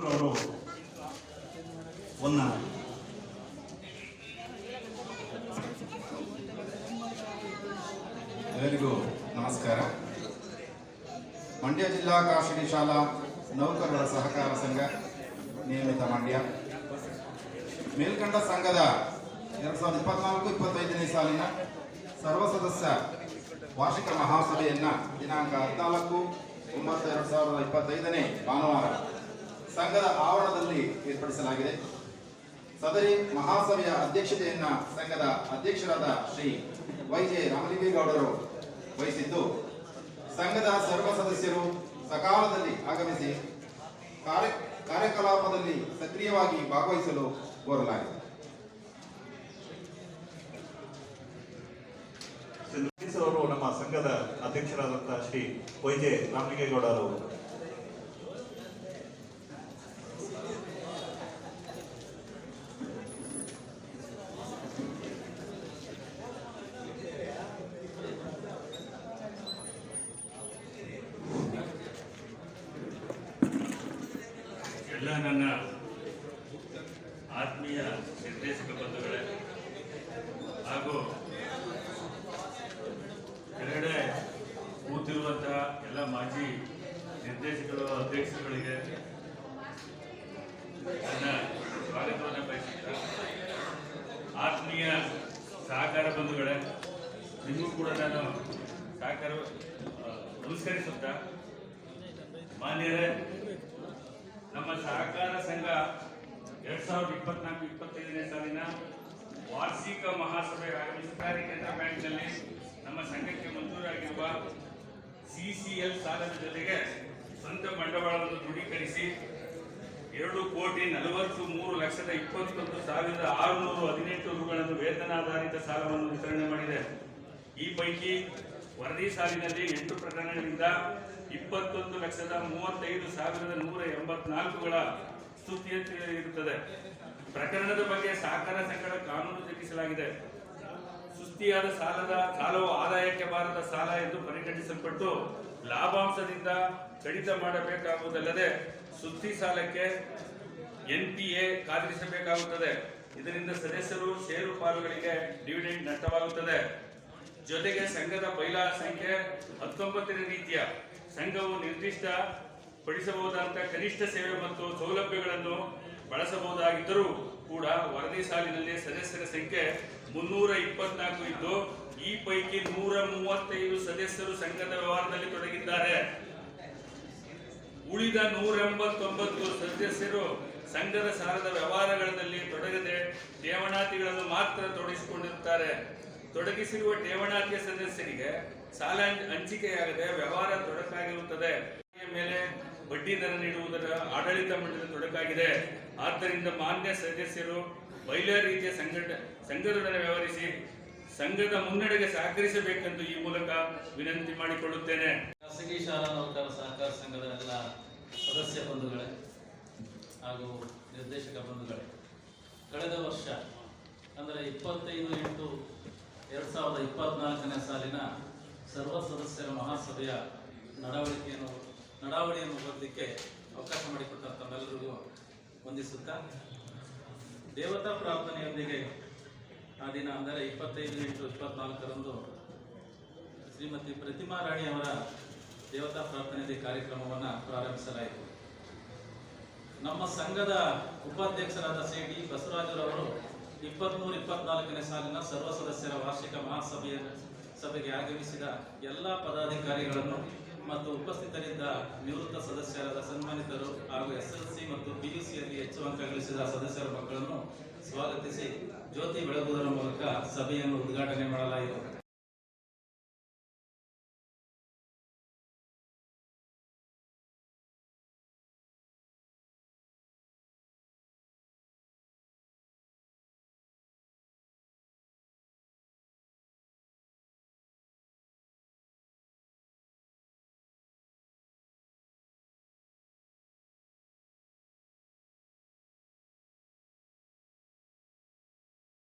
ಅವರು ಒಂದು ಎಲ್ಲರಿಗೂ ನಮಸ್ಕಾರ ಮಂಡ್ಯ ಜಿಲ್ಲಾ ಖಾಸಗಿ ಶಾಲಾ ನೌಕರರ ಸಹಕಾರ ಸಂಘ ನಿಯಮಿತ ಮಂಡ್ಯ ಮೇಲ್ಕಂಡ ಸಂಘದ ಎರಡು ಸಾವಿರದ ಇಪ್ಪತ್ನಾಲ್ಕು ಇಪ್ಪತ್ತೈದನೇ ಸಾಲಿನ ಸರ್ವ ಸದಸ್ಯ ವಾರ್ಷಿಕ ಮಹಾಸಭೆಯನ್ನ ದಿನಾಂಕ ಹದಿನಾಲ್ಕು ಒಂಬತ್ತು ಎರಡು ಸಾವಿರದ ಇಪ್ಪತ್ತೈದನೇ ಭಾನುವಾರ ಸಂಘದ ಆವರಣದಲ್ಲಿ ಏರ್ಪಡಿಸಲಾಗಿದೆ. ಸದರಿ ಮಹಾಸಭೆಯ ಅಧ್ಯಕ್ಷತೆಯನ್ನ ಸಂಘದ ಅಧ್ಯಕ್ಷರಾದ ಶ್ರೀ ವೈ ಜೆ ರಾಮಲಿಂಗೇಗೌಡರು ವಹಿಸಿದ್ದು, ಸಂಘದ ಸರ್ವ ಸದಸ್ಯರು ಸಕಾಲದಲ್ಲಿ ಆಗಮಿಸಿ ಕಾರ್ಯ, ಕಾರ್ಯಕಲಾಪದಲ್ಲಿ ಸಕ್ರಿಯವಾಗಿ ಭಾಗವಹಿಸಲು ಕೋರಲಾಗಿದೆ ಶ್ರೀ ಅವರು ನಮ್ಮ ಸಂಘದ ಅಧ್ಯಕ್ಷರಾದಂತಹ ಶ್ರೀ ವೈದ್ಯ ರಾಮಲಿಂಗೇಗೌಡ ಎಲ್ಲ ನನ್ನ ಆತ್ಮೀಯ ನಿರ್ದೇಶಕ ಹಾಗೂ ಕೂತಿರುವಂತಹ ಎಲ್ಲ ಮಾಜಿ ನಿರ್ದೇಶಕರು, ಅಧ್ಯಕ್ಷರುಗಳಿಗೆ ನನ್ನ ಸ್ವಾಗತವನ್ನು ಬಯಸುತ್ತಾ ಆತ್ಮೀಯ ಸಹಕಾರ ಬಂಧುಗಳೇ, ನಿಮಗೂ ಕೂಡ ನಾನು ಸಹಕಾರ ನಮಸ್ಕರಿಸುತ್ತಾ ಮಾನ್ಯರೇ, ನಮ್ಮ ಸಹಕಾರ ಸಂಘ ಎರಡ್ ಸಾವಿರದ ಇಪ್ಪತ್ನಾಲ್ಕು ಇಪ್ಪತ್ತೈದನೇ ಸಾಲಿನ ವಾರ್ಷಿಕ ಮಹಾಸಭೆ ಆಗಮಿಸುತ್ತಾರೆ ಕೇಂದ್ರ ಬ್ಯಾಂಕ್ನಲ್ಲಿ ನಮ್ಮ ಸಂಘಕ್ಕೆ ಮಂಜೂರಾಗಿರುವ ಸಿಸಿಎಲ್ ಸಾಲದ ಜೊತೆಗೆ ಸ್ವಂತ ಬಂಡವಾಳವನ್ನು ದೃಢೀಕರಿಸಿ ಎರಡು ಕೋಟಿ ನಲವತ್ತು ಮೂರು ಲಕ್ಷದ ಇಪ್ಪತ್ತೊಂದು ಸಾವಿರದ ಆರುನೂರು ಹದಿನೆಂಟು ರುಗಳನ್ನು ವೇತನಾಧಾರಿತ ಸಾಲವನ್ನು ವಿತರಣೆ ಮಾಡಿದೆ. ಈ ಪೈಕಿ ವರದಿ ಸಾಲಿನಲ್ಲಿ ಎಂಟು ಪ್ರಕರಣಗಳಿಂದ ಇಪ್ಪತ್ತೊಂದು ಲಕ್ಷದ ಮೂವತ್ತೈದು ಸಾವಿರದ ನೂರ ಎಂಬತ್ನಾಲ್ಕುಗಳ ಸ್ತುತಿಯಂತೆ ಇರುತ್ತದೆ ಪ್ರಕರಣದ ಬಗ್ಗೆ ಸಹಕಾರ ಸಂಘದ ಕಾನೂನು ಜರುಗಿಸಲಾಗಿದೆ ಸುಸ್ತಿಯಾದ ಸಾಲದ ಸಾಲವು ಆದಾಯಕ್ಕೆ ಬಾರದ ಸಾಲ ಎಂದು ಪರಿಗಣಿಸಲ್ಪಟ್ಟು ಲಾಭಾಂಶದಿಂದ ಕಡಿತ ಮಾಡಬೇಕಾಗುವುದಲ್ಲದೆ ಸುಸ್ತಿ ಸಾಲಕ್ಕೆ ಎನ್ಪಿಎ ಕಾದಿರಿಸಬೇಕಾಗುತ್ತದೆ ಇದರಿಂದ ಸದಸ್ಯರು ಷೇರು ಪಾಲುಗಳಿಗೆ ಡಿವಿಡೆಂಡ್ ನಷ್ಟವಾಗುತ್ತದೆ. ಜೊತೆಗೆ ಸಂಘದ ಬೈಲಾ ಸಂಖ್ಯೆ ಹತ್ತೊಂಬತ್ತನೇ ರೀತಿಯ ಸಂಘವು ನಿರ್ದಿಷ್ಟ ಪಡಿಸಬಹುದಾದ ಕನಿಷ್ಠ ಸೇವೆ ಮತ್ತು ಸೌಲಭ್ಯಗಳನ್ನು ಬಳಸಬಹುದಾಗಿದ್ದರೂ ಕೂಡ ವರದಿ ಸಾಲಿನಲ್ಲಿ ಸದಸ್ಯರ ಸಂಖ್ಯೆ ಮುನ್ನೂರ ಇಪ್ಪತ್ನಾಲ್ಕು ಇದ್ದು, ಈ ಪೈಕಿ ನೂರ ಮೂವತ್ತೈದು ಸದಸ್ಯರು ಸಂಘದ ವ್ಯವಹಾರದಲ್ಲಿ ತೊಡಗಿದ್ದಾರೆ. ಉಳಿದ ನೂರ ಎಂಬತ್ತೊಂಬತ್ತು ಸದಸ್ಯರು ಸಂಘದ ಸಾಲದ ವ್ಯವಹಾರಗಳಲ್ಲಿ ತೊಡಗದೆ ಠೇವಣಾತಿಗಳನ್ನು ಮಾತ್ರ ತೊಡಗಿಸಿಕೊಂಡಿರುತ್ತಾರೆ. ತೊಡಗಿಸಿರುವ ಠೇವಣಾತಿಯ ಸದಸ್ಯರಿಗೆ ಸಾಲ ಹಂಚಿಕೆಯಾಗದೆ ವ್ಯವಹಾರ ತೊಡಕಾಗಿರುತ್ತದೆ. ಮೇಲೆ ಬಡ್ಡಿ ದರ ನೀಡುವುದರ ಆಡಳಿತ ಮಂಡಳಿ ತೊಡಕಾಗಿದೆ. ಆದ್ದರಿಂದ ಮಾನ್ಯ ಸದಸ್ಯರು ಬೈಲ ರೀತಿಯ ಸಂಘಟ ಸಂಘಟನೆ ವ್ಯವಹರಿಸಿ ಸಂಘದ ಮುನ್ನಡೆಗೆ ಸಹಕರಿಸಬೇಕೆಂದು ಈ ಮೂಲಕ ವಿನಂತಿ ಮಾಡಿಕೊಳ್ಳುತ್ತೇನೆ. ಖಾಸಗಿ ಶಾಲಾ ನೌಕರ ಸಹಕಾರ ಸಂಘದ ಎಲ್ಲ ಸದಸ್ಯ ಬಂಧುಗಳೇ ಹಾಗೂ ನಿರ್ದೇಶಕ ಬಂಧುಗಳೇ, ಕಳೆದ ವರ್ಷ ಅಂದರೆ ಇಪ್ಪತ್ತೈದು ಎಂಟು ಎರಡು ಸಾವಿರದ ಇಪ್ಪತ್ನಾಲ್ಕನೇ ಸಾಲಿನ ಸರ್ವ ಸದಸ್ಯರ ಮಹಾಸಭೆಯ ನಡವಳಿಕೆಯನ್ನು, ನಡಾವಳಿಯನ್ನು ಬರಲಿಕ್ಕೆ ಅವಕಾಶ ಮಾಡಿಕೊಟ್ಟ ತಮ್ಮೆಲ್ಲರಿಗೂ ವಂದಿಸುತ್ತಾ ದೇವತಾ ಪ್ರಾರ್ಥನೆಯೊಂದಿಗೆ ಆ ದಿನ ಅಂದರೆ ಇಪ್ಪತ್ತೈದು ಎಂಟು ಇಪ್ಪತ್ನಾಲ್ಕರಂದು ಶ್ರೀಮತಿ ಪ್ರತಿಮಾ ರಾಣಿ ಅವರ ದೇವತಾ ಪ್ರಾರ್ಥನೆ ಕಾರ್ಯಕ್ರಮವನ್ನು ಪ್ರಾರಂಭಿಸಲಾಯಿತು. ನಮ್ಮ ಸಂಘದ ಉಪಾಧ್ಯಕ್ಷರಾದ ಸಿ ಡಿ ಬಸವರಾಜರವರು ಇಪ್ಪತ್ಮೂರು ಇಪ್ಪತ್ನಾಲ್ಕನೇ ಸಾಲಿನ ಸರ್ವ ಸದಸ್ಯರ ವಾರ್ಷಿಕ ಮಹಾಸಭೆಯ ಸಭೆಗೆ ಆಗಮಿಸಿದ ಎಲ್ಲ ಪದಾಧಿಕಾರಿಗಳನ್ನು ಮತ್ತು ಉಪಸ್ಥಿತರಿದ್ದ ನಿವೃತ್ತ ಸದಸ್ಯರಾದ ಸನ್ಮಾನಿತರು ಹಾಗೂ ಎಸ್ ಎಲ್ ಸಿ ಮತ್ತು ಪಿಯುಸಿಯಲ್ಲಿ ಹೆಚ್ಚು ಅಂಕ ಗಳಿಸಿದ ಸದಸ್ಯರ ಮಕ್ಕಳನ್ನು ಸ್ವಾಗತಿಸಿ ಜ್ಯೋತಿ ಬೆಳಗುವುದರ ಮೂಲಕ ಸಭೆಯನ್ನು ಉದ್ಘಾಟನೆ ಮಾಡಲಾಯಿತು.